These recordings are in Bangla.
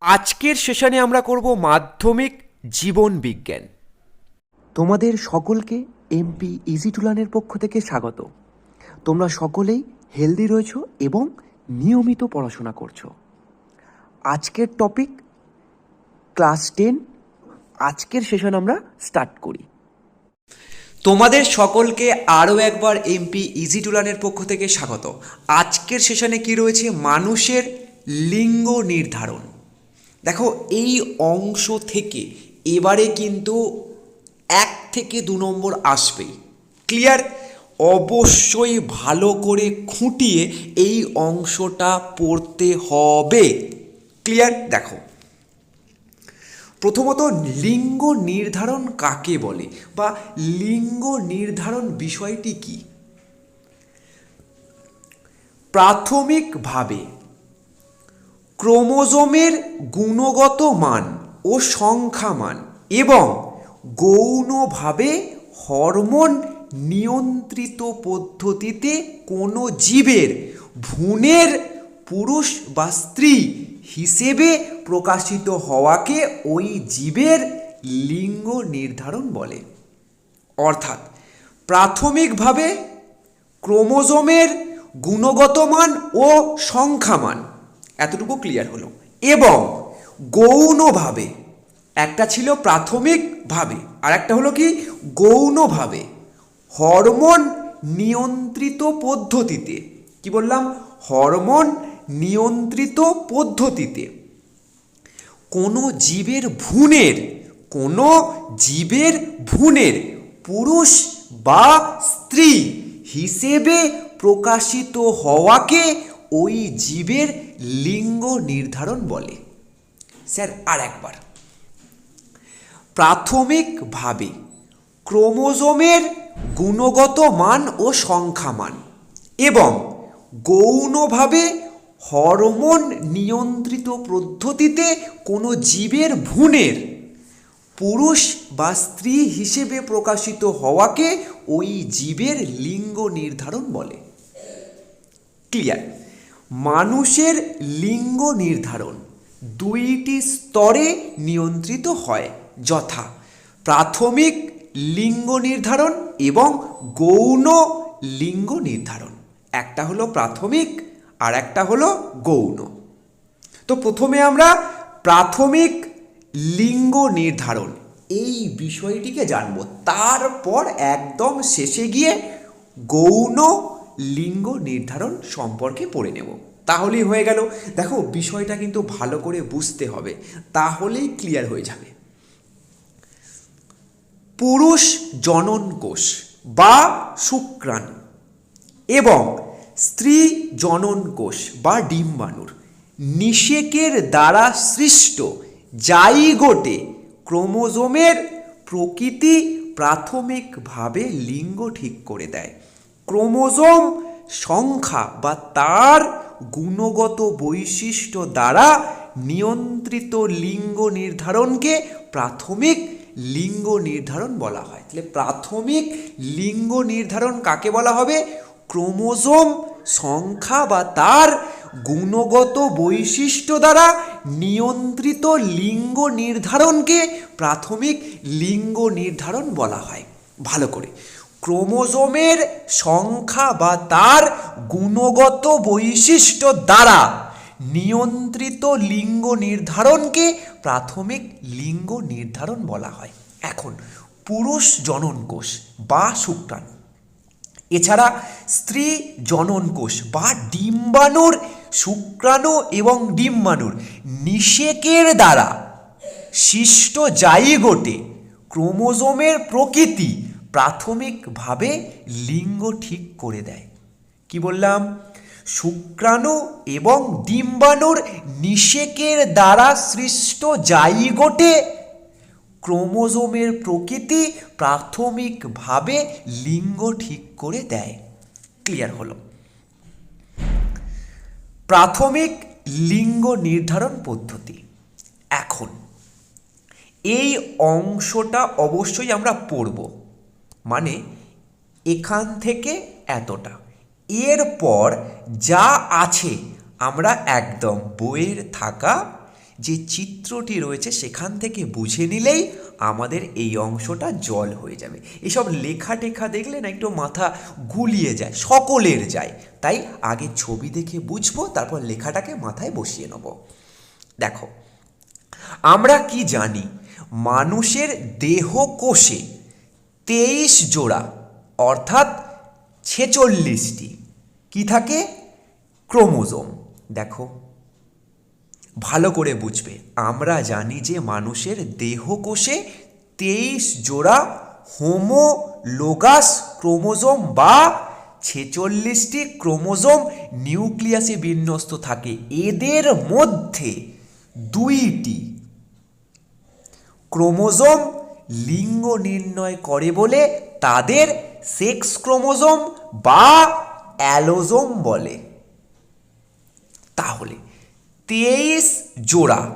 আজকের সেশনে আমরা করব মাধ্যমিক জীবন বিজ্ঞান। তোমাদের সকলকে এমপি ইজি টুলানের পক্ষ থেকে স্বাগত। তোমরা সকলেই হেলদি রয়েছ এবং নিয়মিত পড়াশোনা করছ। আজকের টপিক ক্লাস টেন। আজকের সেশন আমরা স্টার্ট করি। তোমাদের সকলকে আরও একবার এমপি ইজি টুলানের পক্ষ থেকে স্বাগত। আজকের সেশনে কি রয়েছে? মানুষের লিঙ্গ নির্ধারণ। দেখো, এই অংশ থেকে এবারে কিন্তু এক থেকে দু নম্বর আসবেই। ক্লিয়ার অবশ্যই ভালো করে খুঁটিয়ে এই অংশটা পড়তে হবে। ক্লিয়ার দেখো। প্রথমত, লিঙ্গ নির্ধারণ কাকে বলে বা লিঙ্গ নির্ধারণ বিষয়টি কি? প্রাথমিকভাবে ক্রোমোজোমের গুণগত মান ও সংখ্যা মান এবং গৌণভাবে হরমোন নিয়ন্ত্রিত পদ্ধতিতে কোনো জীবের ভ্রূণের পুরুষ বা স্ত্রী হিসেবে প্রকাশিত হওয়াকে ওই জীবের লিঙ্গ নির্ধারণ বলে। অর্থাৎ প্রাথমিকভাবে ক্রোমোজোমের গুণগত মান ও সংখ্যামান এতটুকু ক্লিয়ার হলো। এবং গৌণভাবে, একটা ছিল প্রাথমিকভাবে আর একটা হলো কি? গৌণভাবে, হরমোন নিয়ন্ত্রিত পদ্ধতিতে, কি বললাম? হরমোন নিয়ন্ত্রিত পদ্ধতিতে, কোনো জীবের ভ্রূণের, কোনো জীবের ভ্রূণের, পুরুষ বা স্ত্রী হিসেবে প্রকাশিত হওয়াকে ওই জীবের লিঙ্গ নির্ধারণ বলে। স্যার আর একবার প্রাথমিকভাবে ক্রোমোজোমের গুণগত মান ও সংখ্যা মান এবং গৌণভাবে হরমোন নিয়ন্ত্রিত পদ্ধতিতে কোনো জীবের ভ্রূণের পুরুষ বা স্ত্রী হিসেবে প্রকাশিত হওয়াকে ওই জীবের লিঙ্গ নির্ধারণ বলে। ক্লিয়ার? মানুষের লিঙ্গ নির্ধারণ দুইটি স্তরে নিয়ন্ত্রিত হয়, যথা প্রাথমিক লিঙ্গ নির্ধারণ এবং গৌণ লিঙ্গ নির্ধারণ। একটা হলো প্রাথমিক, আর একটা হলো গৌণ। তো প্রথমে আমরা প্রাথমিক লিঙ্গ নির্ধারণ এই বিষয়টিকে জানব। তারপর একদম শেষে গিয়ে গৌণ লিঙ্গ নির্ধারণ সম্পর্কে পড়ে নেব। তাহলেই হয়ে গেল। দেখো, বিষয়টা কিন্তু ভালো করে বুঝতে হবে। তাহলেই ক্লিয়ার হয়ে যাবে। পুরুষ জনন কোষ বা শুক্রাণু এবং স্ত্রী জনন কোষ বা ডিম্বাণুর নিষেকের দ্বারা সৃষ্ট জাইগোটে ক্রোমোজোমের প্রকৃতি প্রাথমিকভাবে লিঙ্গ ঠিক করে দেয়। ক্রোমোজোম সংখ্যা বা তার গুণগত বৈশিষ্ট্য দ্বারা নিয়ন্ত্রিত লিঙ্গ নির্ধারণকে প্রাথমিক লিঙ্গ নির্ধারণ বলা হয়। তাহলে প্রাথমিক লিঙ্গ নির্ধারণ কাকে বলা হবে? ক্রোমোজোম সংখ্যা বা তার গুণগত বৈশিষ্ট্য দ্বারা নিয়ন্ত্রিত লিঙ্গ নির্ধারণকে প্রাথমিক লিঙ্গ নির্ধারণ বলা হয়। ভালো করে। ক্রোমোজোমের সংখ্যা বা তার গুণগত বৈশিষ্ট্য দ্বারা নিয়ন্ত্রিত লিঙ্গ নির্ধারণকে প্রাথমিক লিঙ্গ নির্ধারণ বলা হয়। এখন, পুরুষ জনন কোষ বা শুক্রাণু। এছাড়া স্ত্রী জনন কোষ বা ডিম্বাণুর, শুক্রাণু এবং ডিম্বাণুর নিষেকের দ্বারা সৃষ্ট জাইগোটে ক্রোমোজোমের প্রকৃতি প্রাথমিকভাবে লিঙ্গ ঠিক করে দেয়। কি বললাম? শুক্রাণু এবং ডিম্বাণুর নিষেকের দ্বারা সৃষ্ট জাইগোটে ক্রোমোজোমের প্রকৃতি প্রাথমিকভাবে লিঙ্গ ঠিক করে দেয়। ক্লিয়ার হলো। প্রাথমিক লিঙ্গ নির্ধারণ পদ্ধতি। এখন, এই অংশটা অবশ্যই আমরা পড়ব। মানে এখান থেকে এতটা। এরপর যা আছে আমরা একদম বইয়ের থাকা যে চিত্রটি রয়েছে সেখান থেকে বুঝে নিলেই আমাদের এই অংশটা জল হয়ে যাবে। এসব লেখা টেখা দেখলে না একটু মাথা গুলিয়ে যায়, সকলের যায়। তাই আগে ছবি দেখে বুঝব, তারপর লেখাটাকে মাথায় বসিয়ে নেব। দেখো, আমরা কি জানি? মানুষের দেহ কোষে তেইশ জোড়া, অর্থাৎ ছেচল্লিশটি। কি থাকে? ক্রোমোজোম। দেখো। ভালো করে বুঝবে। আমরা জানি যে মানুষের দেহ কোষে তেইশ জোড়া হোমোলোগাস ক্রোমোজোম বা ছেচল্লিশটি ক্রোমোজোম নিউক্লিয়াসে বিন্যস্ত থাকে। এদের মধ্যে দুইটি ক্রোমোজোম লিঙ্গ নির্ণয় করে বলে তাদের সেক্স ক্রোমোজোম বা অ্যালোজোম বলে। তাহলে তেইশ জোড়া।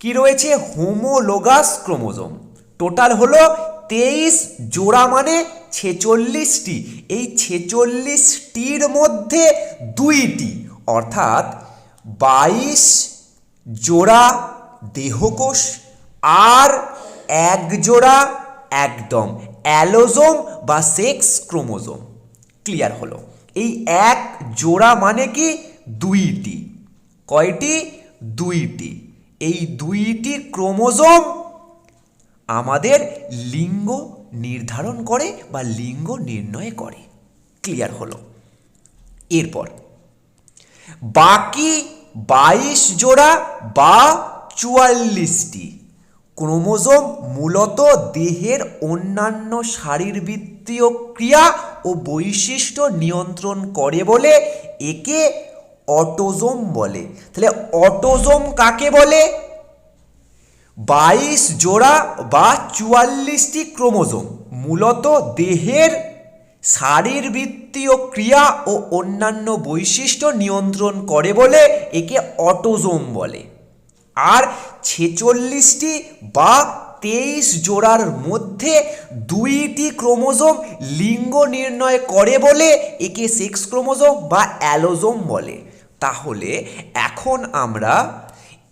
কি রয়েছে? Homologous chromosome. টোটাল হলো তেইশ জোড়া মানে ছেচল্লিশটি। এই ছেচল্লিশটির মধ্যে দুইটি, অর্থাৎ বাইশ জোড়া দেহকোষ আর এক জোড়া, একদম অ্যালোজোম বা সেক্স ক্রোমোজোম। ক্লিয়ার হলো। এই এক জোড়া মানে কি? দুইটি। কয়টি? দুইটি। এই দুইটি ক্রোমোজোম আমাদের লিঙ্গ নির্ধারণ করে বা লিঙ্গ নির্ণয় করে। ক্লিয়ার হলো। এরপর, বাকি বাইশ জোড়া বা চুয়াল্লিশটি। ক্রোমোজোম মূলত দেহের অন্যান্য শারীরবৃত্তীয় ক্রিয়া ও বৈশিষ্ট্য নিয়ন্ত্রণ করে বলে একে অটোজোম বলে। তাহলে অটোজোম কাকে বলে? বাইশ জোড়া বা চুয়াল্লিশটি ক্রোমোজোম। মূলত দেহের শারীরবৃত্তীয় ক্রিয়া ও অন্যান্য বৈশিষ্ট্য নিয়ন্ত্রণ করে বলে একে অটোজোম বলে। আর ছেচল্লিশটি বা তেইশ জোড়ার মধ্যে দুইটি ক্রোমোজোম লিঙ্গ নির্ণয় করে বলে একে সেক্স ক্রোমোজোম বা অ্যালোজোম বলে। তাহলে এখন আমরা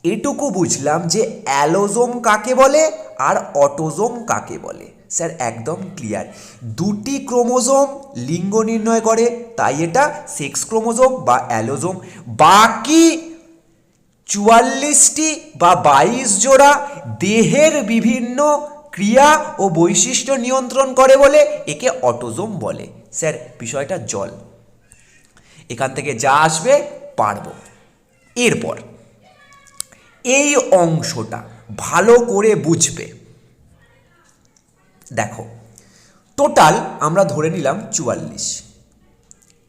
এটুকু বুঝলাম যে অ্যালোজোম কাকে বলে আর অটোজোম কাকে বলে। স্যার, একদম ক্লিয়ার। দুটি ক্রোমোজোম লিঙ্গ নির্ণয় করে, তাই এটা সেক্স ক্রোমোজোম বা অ্যালোজোম। বাকি চুয়াল্লিশটি বা বাইশ জোড়া দেহের বিভিন্ন ক্রিয়া ও বৈশিষ্ট্য নিয়ন্ত্রণ করে বলে একে অটোজোম বলে। স্যার, বিষয়টা জল। এখান থেকে যা আসবে, পারব। এরপর, এই অংশটা ভালো করে বুঝবে। দেখো, টোটাল আমরা ধরে নিলাম চুয়াল্লিশ।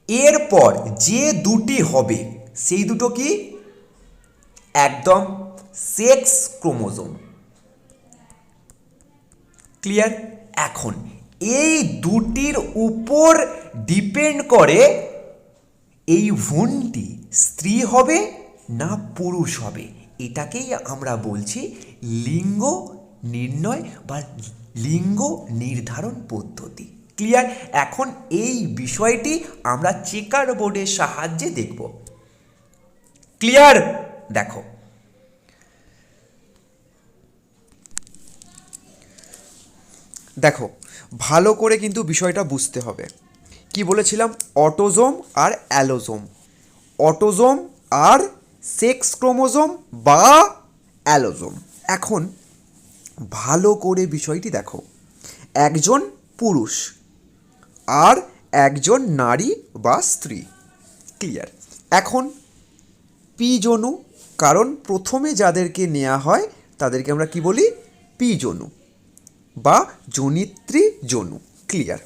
এরপর যে দুটি হবে, সেই দুটো কি? একদম সেক্স ক্রোমোজোম ক্লিয়ার এখন এই দুটির উপর ডিপেন্ড করে এই ভ্রূণটি স্ত্রী হবে না পুরুষ হবে। এটাকেই আমরা বলছি লিঙ্গ নির্ণয় বা লিঙ্গ নির্ধারণ পদ্ধতি। ক্লিয়ার এখন এই বিষয়টি আমরা চেকার বোর্ডের সাহায্যে দেখব। ক্লিয়ার দেখো। দেখো, ভালো করে কিন্তু বিষয়টা বুঝতে হবে। কি বলেছিলাম? অটোজোম আর অ্যালোজোম। অটোজোম আর সেক্স ক্রোমোজোম বা অ্যালোজোম। এখন ভালো করে বিষয়টি দেখো। একজন পুরুষ আর একজন নারী বা স্ত্রী। ক্লিয়ার এখন পি জনু কারণ প্রথমে যাদেরকে নেওয়া হয়, তাদেরকে আমরা কি বলি? পি জনু বা জনিত্রী জনু ক্লিয়ার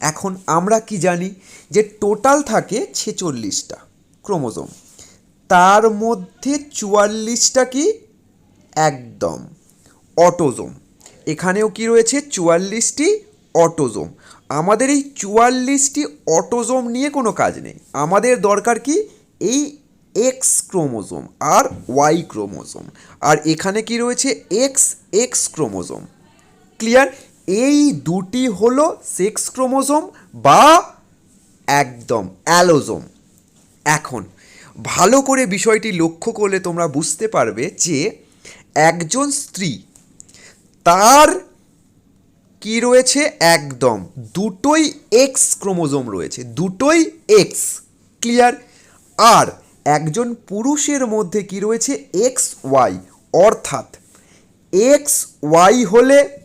এখন আমরা কি জানি যে টোটাল থাকে ছেচল্লিশটা ক্রোমোজোম। তার মধ্যে চুয়াল্লিশটা কি? একদম। অটোজোম। এখানেও কি রয়েছে? চুয়াল্লিশটি অটোজোম। আমাদের এই চুয়াল্লিশটি অটোজোম নিয়ে কোনো কাজ নেই। আমাদের দরকার কি? এই এক্স ক্রোমোজোম আর ওয়াই ক্রোমোজোম। আর এখানে কি রয়েছে? X x chromosome. ক্লিয়ার এই দুটি হলো সেক্স ক্রোমোজোম বা একদম অ্যালোজোম। এখন, ভালো করে বিষয়টি লক্ষ্য করলে তোমরা বুঝতে পারবে যে একজন স্ত্রী, তার কি রয়েছে? একদম দুটোই এক্স ক্রোমোজোম রয়েছে, দুটোই এক্স ক্লিয়ার আর একজন পুরুষের মধ্যে কি রয়েছে? এক্স ওয়াই, অর্থাৎ এক্স ওয়াই হলে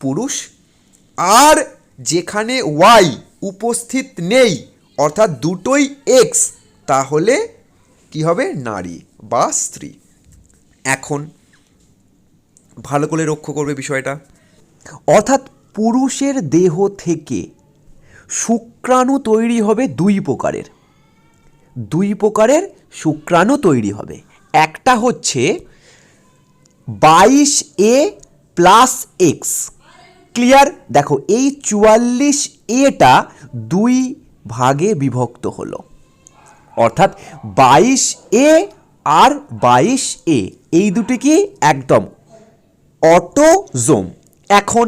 পুরুষ, আর যেখানে ওয়াই উপস্থিত নেই, অর্থাৎ দুটোই এক্স, তাহলে কি হবে? নারী বা স্ত্রী। এখন ভালো করে লক্ষ্য করবে বিষয়টা। অর্থাৎ পুরুষের দেহ থেকে শুক্রাণু তৈরি হবে দুই প্রকারের। দুই প্রকারের শুক্রাণু তৈরি হবে। একটা হচ্ছে বাইশ এ প্লাস এক্স ক্লিয়ার দেখো, এই চুয়াল্লিশ এটা দুই ভাগে বিভক্ত হলো। অর্থাৎ বাইশ এ আর বাইশ এ এই দুটি কি একদম অটোজোম এখন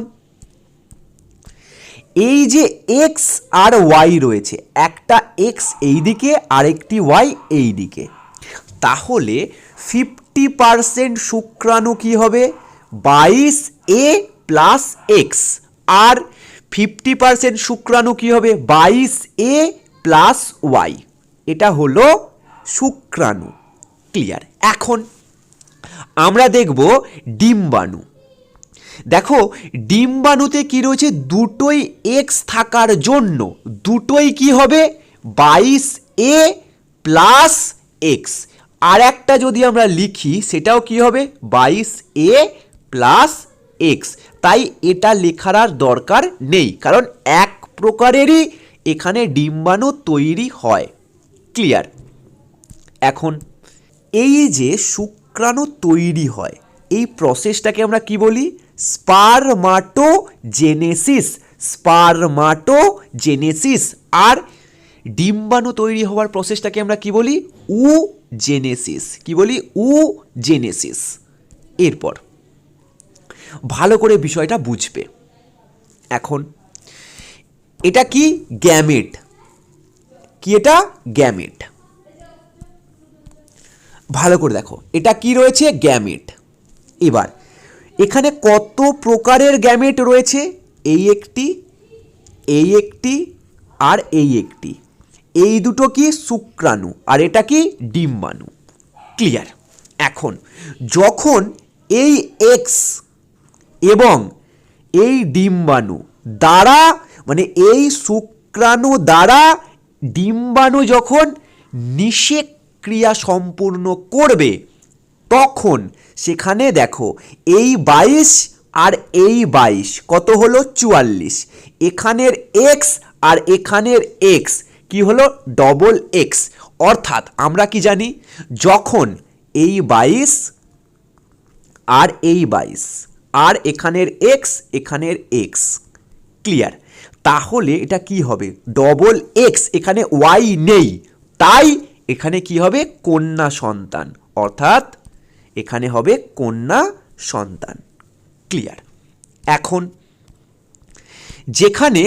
এই যে এক্স আর ওয়াই রয়েছে, একটা এক্স এই দিকে আরেকটি ওয়াই এই দিকে তাহলে ফিফটি পারসেন্ট শুক্রাণু কি হবে? বাইশ এ প্লাস এক্স আর ফিফটি পারসেন্ট শুক্রাণু কি হবে? বাইশ এ প্লাস ওয়াই এটা হলো শুক্রাণু। ক্লিয়ার এখন আমরা দেখব ডিম্বাণু। দেখো, ডিম্বাণুতে কি রয়েছে? দুটোই এক্স থাকার জন্য। দুটোই কি হবে? বাইশ এ প্লাস এক্স আর একটা যদি আমরা লিখি, সেটাও কি হবে? বাইশ এ প্লাস এক্স তাই এটা লেখার আর দরকার নেই, কারণ এক প্রকারেরই এখানে ডিম্বাণু তৈরি হয়। ক্লিয়ার এখন, এই যে শুক্রাণু তৈরি হয়, এই প্রসেসটাকে আমরা কি বলি? স্পারমাটোজেনেসিস স্পারমাটোজেনেসিস আর ডিম্বাণু তৈরি হওয়ার প্রসেসটাকে আমরা কি বলি? উ জেনেসিস কি বলি? উ জেনেসিস এরপর, ভালো করে বিষয়টা বুঝবে। এখন, এটা কি? গ্যামেট। কি এটা? গ্যামেট। ভালো করে দেখো, এটা কি রয়েছে? গ্যামেট। এবার এখানে কত প্রকারের গ্যামেট রয়েছে? এই একটি এই একটি, আর এই একটি। এই দুটো কি শুক্রাণু, আর এটা কি ডিম্বাণু? ক্লিয়ার এখন, যখন এই এক্স এবং এই ডিম্বাণু দ্বারা মানে এই শুক্রাণু দ্বারা ডিম্বাণু যখন নিষেক ক্রিয়া সম্পূর্ণ করবে তখন সেখানে দেখো এই বাইশ আর এই বাইশ, কত হলো? চুয়াল্লিশ। এখানের এক্স আর এখানের এক্স কি হলো? ডবল এক্স অর্থাৎ আমরা কি জানি? যখন এই বাইশ আর এই বাইশ, আর এখানের এক্স এখানের এক্স ক্লিয়ার তাহলে এটা কি হবে? ডবল এক্স এখানে ওয়াই নেই। তাই এখানে কি হবে? কন্যা সন্তান। অর্থাৎ এখানে হবে কন্যা সন্তান। ক্লিয়ার এখন, যেখানে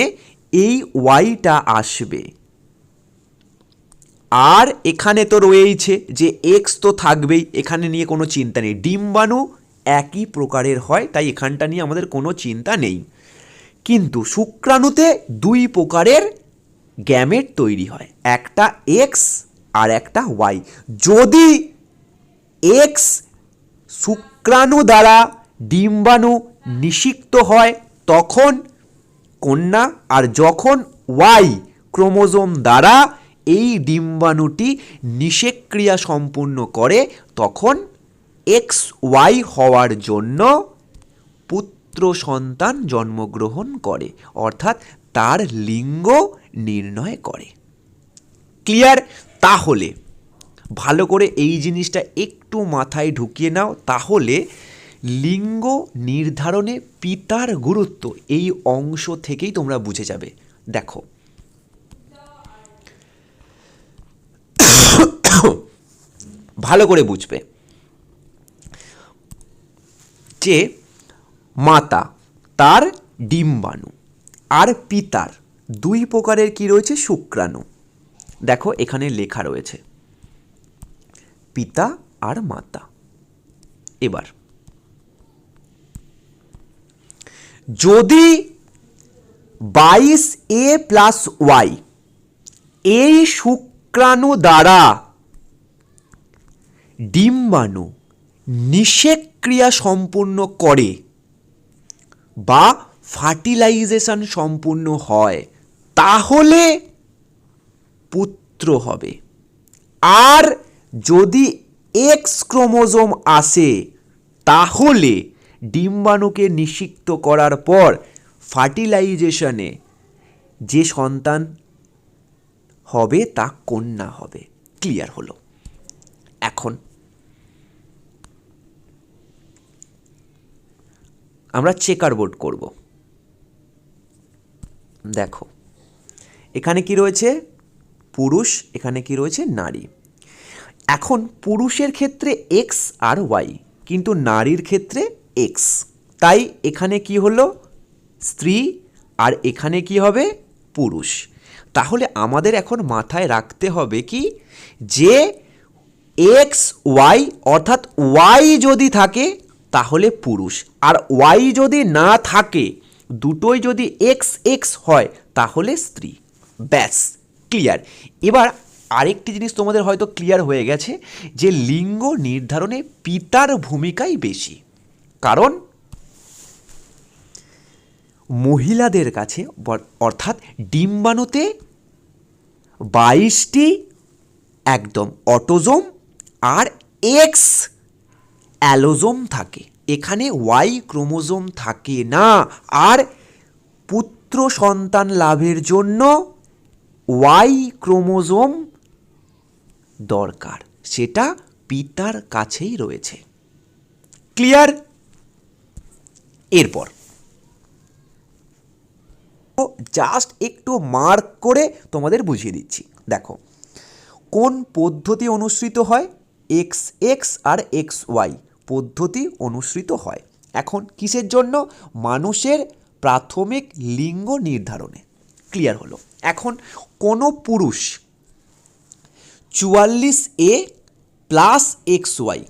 এই ওয়াইটা আসবে, আর এখানে তো রয়েইছে যে এক্স তো থাকবেই, এখানে নিয়ে কোনো চিন্তা নেই। ডিম্বাণু একই প্রকারের হয়, তাই এখানটা নিয়ে আমাদের কোনো চিন্তা নেই। কিন্তু শুক্রাণুতে দুই প্রকারের গ্যামেট তৈরি হয়, একটা এক্স আর একটা ওয়াই যদি এক্স শুক্রাণু দ্বারা ডিম্বাণু নিষিক্ত হয়, তখন কন্যা আর যখন ওয়াই ক্রোমোজোম দ্বারা এই ডিম্বাণুটি নিষেক্রিয়া সম্পূর্ণ করে, তখন এক্স ওয়াই হওয়ার জন্য পুত্র সন্তান জন্মগ্রহণ করে, অর্থাৎ তার লিঙ্গ নির্ণয় করে। ক্লিয়ার? তাহলে ভালো করে এই জিনিসটা একটু মাথায় ঢুকিয়ে নাও, তাহলে লিঙ্গ নির্ধারণে পিতার গুরুত্ব এই অংশ থেকেই তোমরা বুঝে যাবে। দেখো। ভালো করে বুঝবে যে মাতা তার ডিম্বাণু আর পিতার দুই প্রকারের কি রয়েছে? শুক্রাণু। দেখো, এখানে লেখা রয়েছে। পিতা আর মাতা। এবার, যদি বাইশ এ প্লাস ওয়াই, এই শুক্রাণু দ্বারা ডিম্বাণু নিষেক ক্রিয়া সম্পূর্ণ করে বা ফার্টিলাইজেশন সম্পূর্ণ হয়, তাহলে পুত্র হবে। আর যদি এক্স ক্রোমোজোম আসে, তাহলে ডিম্বাণুকে নিষিক্ত করার পর ফার্টিলাইজেশনে যে সন্তান হবে, তা কন্যা হবে। ক্লিয়ার হলো। এখন আমরা চেকার বোর্ড করব। দেখো, এখানে কি রয়েছে? পুরুষ, এখানে কি রয়েছে? নারী। এখন পুরুষের ক্ষেত্রে এক্স আর ওয়াই কিন্তু নারীর ক্ষেত্রে এক্স তাই এখানে কি হলো? স্ত্রী, আর এখানে কি হবে? পুরুষ। তাহলে আমাদের এখন মাথায় রাখতে হবে কি? যে এক্স ওয়াই অর্থাৎ ওয়াই যদি থাকে, তাহলে পুরুষ। আর ওয়াই যদি না থাকে, দুটোই যদি এক্স এক্স হয়, তাহলে স্ত্রী। ব্যাস, ক্লিয়ার। এবার আরেকটি জিনিস তোমাদের হয়তো ক্লিয়ার হয়ে গেছে, যে লিঙ্গ নির্ধারণে পিতার ভূমিকাই বেশি। কারণ মহিলাদের কাছে অর্থাৎ ডিম্বাণুতে বাইশটি একদম অটোজোম আর এক্স অ্যালোজোম থাকে। এখানে ওয়াই ক্রোমোজোম থাকে না। আর পুত্র সন্তান লাভের জন্য ওয়াই ক্রোমোজোম দরকার। সেটা পিতার কাছেই রয়েছে। ক্লিয়ার? এরপর। জাস্ট একটু মার্ক করে তোমাদের বুঝিয়ে দিচ্ছি। দেখো, কোন পদ্ধতি অনুসৃত হয়? এক্স এক্স আর এক্স ওয়াই পদ্ধতি অনুসৃত হয়। এখন কিসের জন্য? মানুষের প্রাথমিক লিঙ্গ নির্ধারণে। ক্লিয়ার হলো। এখন কোনো পুরুষ চুয়াল্লিশ এ প্লাস এক্স ওয়াই।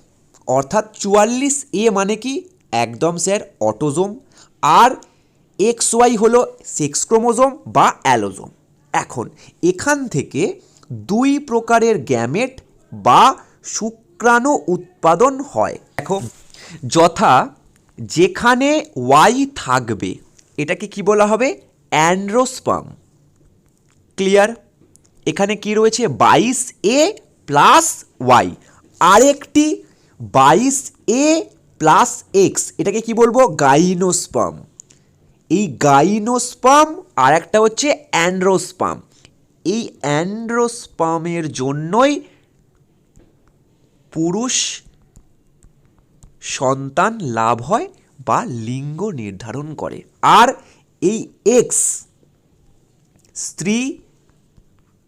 অর্থাৎ চুয়াল্লিশ এ মানে কি? একদম স্যার, অটোজোম। আর এক্স ওয়াই হলো সেক্স ক্রোমোজোম বা অ্যালোজোম। এখন, এখান থেকে দুই প্রকারের গ্যামেট বা শুক্রাণু উৎপাদন হয়। দেখো, যথা যেখানে ওয়াই থাকবে, এটাকে কি বলা হবে? অ্যান্ড্রোস্পাম। ক্লিয়ার? এখানে কি রয়েছে? বাইশ এ প্লাস ওয়াই আরেকটি বাইশ এ প্লাস এক্স এটাকে কি বলব? গাইনোস্পাম। এই গাইনোস্পাম আর একটা হচ্ছে অ্যান্ড্রোস্পাম। এই অ্যান্ড্রোস্পামের জন্যই পুরুষ সন্তান লাভ হয় বা লিঙ্গ নির্ধারণ করে। আর এই এক্স স্ত্রী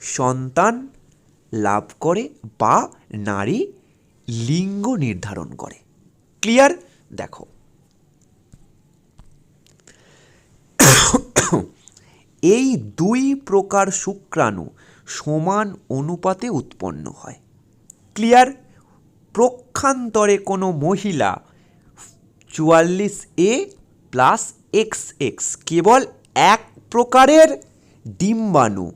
সন্তান লাভ করে বা নারী লিঙ্গ নির্ধারণ করে। ক্লিয়ার দেখো। এই দুই প্রকার শুক্রাণু সমান অনুপাতে উৎপন্ন হয়। ক্লিয়ার প্রক্ষান্তরে কোনো মহিলা চুয়াল্লিশ এ প্লাস এক্স এক্স কেবল এক প্রকারের ডিম্বাণু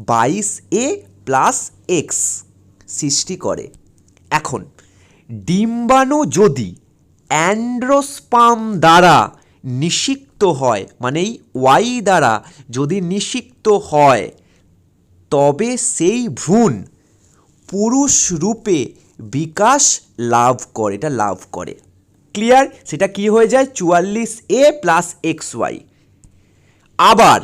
বাইশ এ প্লাস এক্স সৃষ্টি করে। এখন, ডিম্বাণু যদি অ্যান্ড্রোস্পাম দ্বারা নিষিক্ত হয় মানে এই ওয়াই দ্বারা যদি নিষিক্ত হয়, তবে সেই ভ্রূণ পুরুষ রূপে বিকাশ লাভ করে। এটা লাভ করে। ক্লিয়ার? সেটা কি হয়ে যায়? চুয়াল্লিশ এ প্লাস এক্স ওয়াই। আবার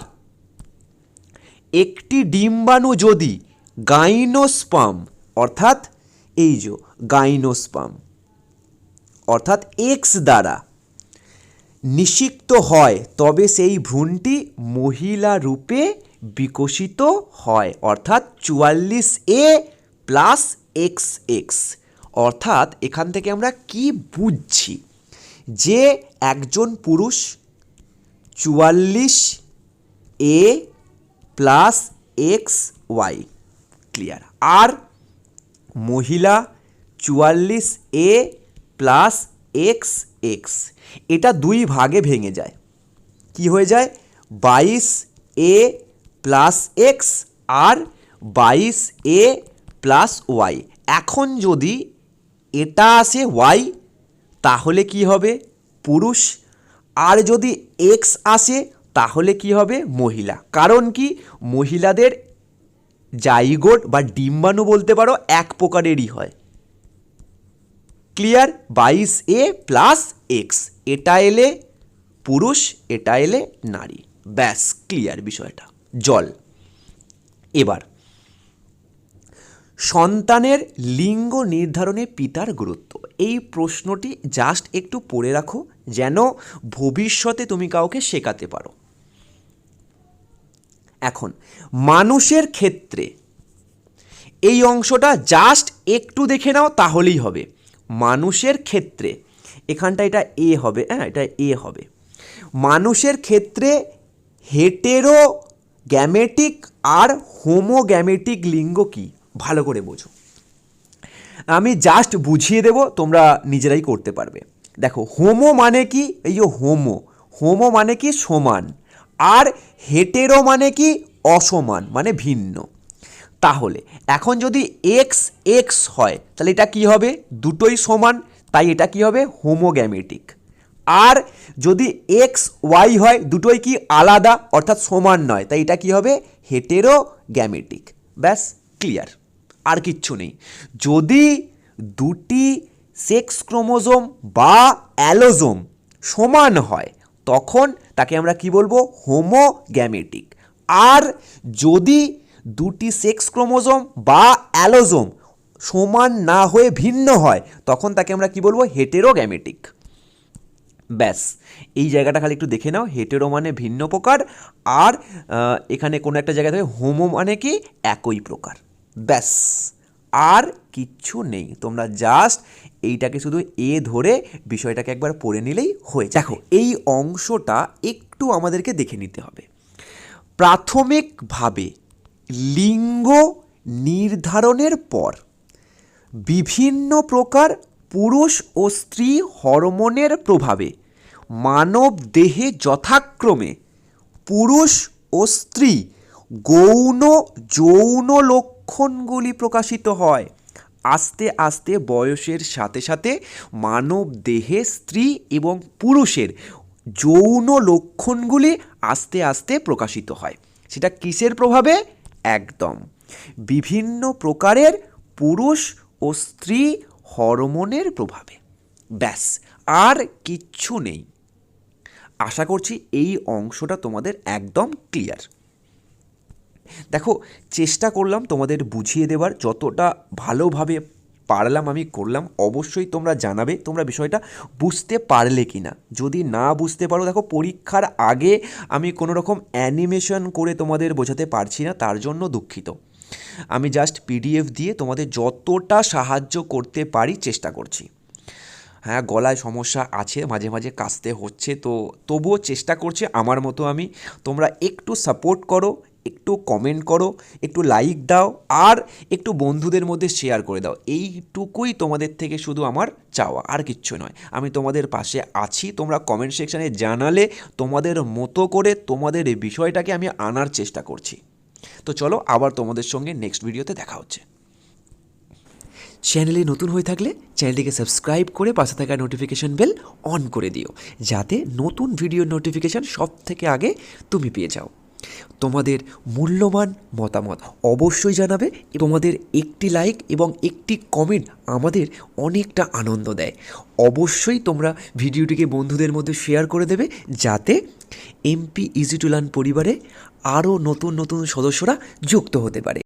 একটি ডিম্বাণু যদি গাইনোস্পাম, অর্থাৎ এই যে গাইনোস্পাম, অর্থাৎ এক্স দ্বারা নিষিক্ত হয়, তবে সেই ভ্রূণটি মহিলা রূপে বিকশিত হয়, অর্থাৎ চুয়াল্লিশ এ প্লাস এক্স এক্স অর্থাৎ এখান থেকে আমরা কি বুঝছি? যে একজন পুরুষ চুয়াল্লিশ A plus X Y, clear. আর মহিলা চুয়াল্লিশ এ প্লাস এক্স এক্স, এটা দুই ভাগে ভেঙে যায়। কি হয়ে যায়? বাইশ এ প্লাস এক্স আর বাইশ এ প্লাস ওয়াই। এখন যদি এটা আসে ওয়াই, তাহলে কি হবে? পুরুষ। আর যদি এক্স আসে তাহলে কি হবে? মহিলা। কারণ কি? মহিলাদের জাইগোট বা ডিম্বাণু বলতে পারো এক প্রকারেরই হয়। ক্লিয়ার? বাইশ এ প্লাস এক্স। এটা এলে পুরুষ, এটা এলে নারী। ব্যাস, ক্লিয়ার বিষয়টা। জল। এবার, সন্তানের লিঙ্গ নির্ধারণে পিতার গুরুত্ব। এই প্রশ্নটি জাস্ট একটু পড়ে রাখো, যেন ভবিষ্যতে তুমি কাউকে শেখাতে পারো। এখন, মানুষের ক্ষেত্রে এই অংশটা জাস্ট একটু দেখে নাও, তাহলেই হবে। মানুষের ক্ষেত্রে, এখানটা এটা এ হবে হ্যাঁ এটা এ হবে। মানুষের ক্ষেত্রে হেটেরো গ্যামেটিক আর হোমোগ্যামেটিক লিঙ্গ কি? ভালো করে বোঝো। আমি জাস্ট বুঝিয়ে দেব, তোমরা নিজেরাই করতে পারবে। দেখো হোমো মানে কি? এই যে হোমো হোমো মানে কি? সমান। আর হেটেরো মানে কি? অসমান মানে ভিন্ন। তাহলে, এখন যদি এক্স এক্স হয়, তাহলে এটা কি হবে? দুটোই সমান, তাই এটা কি হবে? হোমোগ্যামেটিক। আর যদি এক্স ওয়াই হয়, দুটোই কি আলাদা, অর্থাৎ সমান নয়, তাই এটা কি হবে? হেটেরো গ্যামেটিক ব্যাস, ক্লিয়ার। আর কিচ্ছু নেই। যদি দুটি সেক্স ক্রোমোজোম বা অ্যালোজোম সমান হয়, তখন তাকে আমরা কি বলব? হোমোগ্যামেটিক। আর যদি দুটি সেক্স ক্রোমোজোম বা অ্যালোজোম সমান না হয়ে ভিন্ন হয়, তখন তাকে আমরা কি বলব? হেটেরোগ্যামেটিক। ব্যাস, এই জায়গাটা খালি একটু দেখে নাও। হেটেরো মানে ভিন্ন প্রকার, আর এখানে কোনো একটা জায়গায় থাকে, হোমো মানে কি? একই প্রকার। ব্যাস। আর কিচ্ছু নেই। তোমরা জাস্ট এইটাকে শুধু এ ধরে বিষয়টাকে একবার পড়ে নিলেই হয়ে দেখো, এই অংশটা একটু আমাদেরকে দেখে নিতে হবে। প্রাথমিকভাবে লিঙ্গ নির্ধারণের পর বিভিন্ন প্রকার পুরুষ ও স্ত্রী হরমোনের প্রভাবে মানব দেহে যথাক্রমে পুরুষ ও স্ত্রী গৌণ, যৌন লক্ষণগুলি প্রকাশিত হয়। আস্তে আস্তে বয়সের সাথে সাথে মানব দেহে স্ত্রী এবং পুরুষের যৌন লক্ষণগুলি আস্তে আস্তে প্রকাশিত হয়। সেটা কিসের প্রভাবে? একদম। বিভিন্ন প্রকারের পুরুষ ও স্ত্রী হরমোনের প্রভাবে। ব্যাস, আর কিচ্ছু নেই। আশা করছি এই অংশটা তোমাদের একদম ক্লিয়ার। দেখো, চেষ্টা করলাম তোমাদের বুঝিয়ে দেওয়ার যতটা ভালোভাবে পারলাম আমি করলাম, অবশ্যই তোমরা জানাবে, তোমরা বিষয়টা বুঝতে পারলে কি না যদি না বুঝতে পারো, দেখো, পরীক্ষার আগে আমি কোনো রকম অ্যানিমেশন করে তোমাদের বোঝাতে পারছি না, তার জন্য দুঃখিত। আমি জাস্ট পিডিএফ দিয়ে তোমাদের যতটা সাহায্য করতে পারি চেষ্টা করছি। হ্যাঁ গলায় সমস্যা আছে, মাঝে মাঝে কাশতে হচ্ছে, তো তবুও চেষ্টা করছি, আমার মতো আমি তোমরা একটু সাপোর্ট করো একটু কমেন্ট করো, একটু লাইক দাও আর একটু বন্ধুদের মধ্যে শেয়ার করে দাও। এইটুকুই তোমাদের থেকে শুধু আমার চাওয়া, আর কিচ্ছু নয়। আমি তোমাদের পাশে আছি, তোমরা কমেন্ট সেকশানে জানালে তোমাদের মতো করে তোমাদের এই বিষয়টাকে আমি আনার চেষ্টা করছি। তো চলো আবার তোমাদের সঙ্গে নেক্সট ভিডিওতে দেখা হচ্ছে। চ্যানেলে নতুন হয়ে থাকলে চ্যানেলটিকে সাবস্ক্রাইব করে পাশে থাকা নোটিফিকেশন বেল অন করে দিও, যাতে নতুন ভিডিওর নোটিফিকেশান সব থেকে আগে তুমি পেয়ে যাও। তোমাদের মূল্যবান মতামত অবশ্যই জানাবে তোমাদের একটি লাইক এবং একটি কমেন্ট আমাদের অনেকটা আনন্দ দেয়। অবশ্যই তোমরা ভিডিওটিকে বন্ধুদের মধ্যে শেয়ার করে দেবে যাতে এমপি ইজি টু লার্ন পরিবারে আরও নতুন নতুন সদস্যরা যুক্ত হতে পারে।